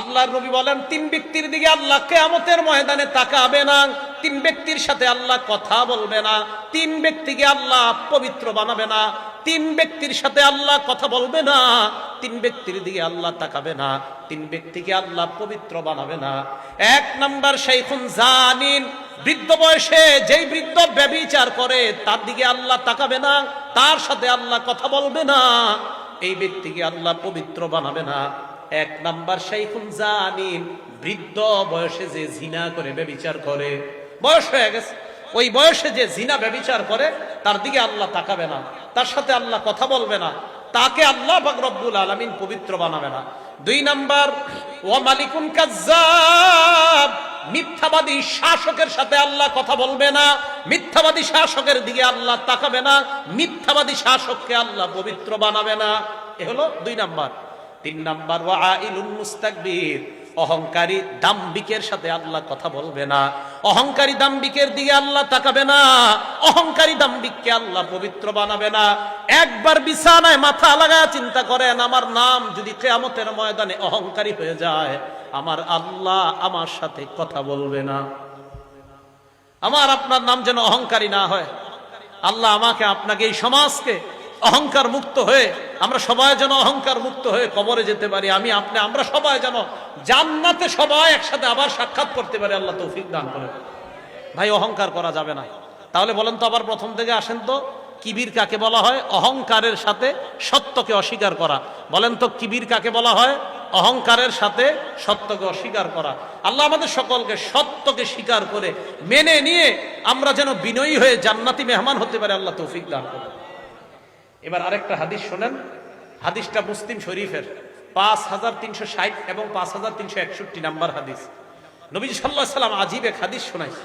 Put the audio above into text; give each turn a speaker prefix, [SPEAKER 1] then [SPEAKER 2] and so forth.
[SPEAKER 1] আল্লাহর নবী বলেন, তিন ব্যক্তির দিকে আল্লাহ কেয়ামতের ময়দানে তাকাবে না, তিন ব্যক্তির সাথে আল্লাহ কথা বলবে না, তিন ব্যক্তিকে আল্লাহ পবিত্র বানাবে না, তিন ব্যক্তির সাথে আল্লাহ কথা বলবে না, তিন ব্যক্তির দিকে আল্লাহ তাকাবে না, তিন ব্যক্তিকে আল্লাহ পবিত্র বানাবে না। এক নাম্বার সেইখুন জানিন, বৃদ্ধ বয়সে যেই বৃদ্ধ ব্যবিচার করে, তার দিকে আল্লাহ তাকাবে না, তার সাথে আল্লাহ কথা বলবে না, এই ব্যক্তিকে আল্লাহ পবিত্র বানাবে না। এক নাম্বার শাইখুন জানিন বৃদ্ধ বয়সে যে জিনা করে, ব্যবিচার করে। বয়স হয়ে গেছে। ওই বয়সে যে জিনা, ব্যবিচার করে, তার দিকে আল্লাহ তাকাবে না। তার সাথে আল্লাহ কথা বলবে না। তাকে আল্লাহ রব্বুল আলামিন পবিত্র বানাবে না। দুই নাম্বার ও মালিকুন কাজ্জাব, মিথ্যাবাদী শাসকের সাথে আল্লাহ কথা বলবে না। মিথ্যাবাদী শাসকের দিকে আল্লাহ তাকাবে না। মিথ্যাবাদী শাসককে আল্লাহ পবিত্র বানাবে না। এ হলো দুই নাম্বার। তিন নাম্বার ওয়াইলুন মুস্তাকবির অহংকারী দাম্বিকের সাথে আল্লাহ কথা বলবে না। অহংকারী দাম্বিকের দিকে আল্লাহ তাকাবে না। অহংকারী দাম্বিককে আল্লাহ পবিত্র বানাবে না। একবার বিছানায় মাথা লাগা চিন্তা করেন, আমার নাম যদি কেয়ামতের ময়দানে অহংকারী হয়ে যায়, আমার আল্লাহ আমার সাথে কথা বলবে না। আমার আপনার নাম যেন অহংকারী না হয়। আল্লাহ আমাকে, আপনাকে এই সমাজকে অহংকার মুক্ত হয়ে আমরা সবাই যেন অহংকার মুক্ত হয়ে কবরে যেতে পারি, আমি আপনি, আমরা সবাই যেন জান্নাতে সবাই একসাথে আবার সাক্ষাৎ করতে পারি, আল্লাহ তৌফিক দান করে ভাই, অহংকার করা যাবে না। তাহলে বলেন তো আবার প্রথম থেকে আসেন তো, কিবির কাকে বলা হয়? অহংকারের সাথে সত্যকে অস্বীকার করা। বলেন তো কিবির কাকে বলা হয়? অহংকারের সাথে সত্যকে অস্বীকার করা। আল্লাহ আমাদের সকলকে সত্যকে স্বীকার করে মেনে নিয়ে আমরা যেন বিনয়ী হয়ে জান্নাতি মেহমান হতে পারে, আল্লাহ তৌফিক দান করে এবার আরেকটা হাদিস শোনেন। হাদিসটা মুসলিম শরীফের পাঁচ হাজার তিনশো ষাট এবং পাঁচ হাজার তিনশো একষট্টি নাম্বার হাদিস। নবী সাল্লাহ সাল্লাম আজীব এক হাদিস শোনাইছে।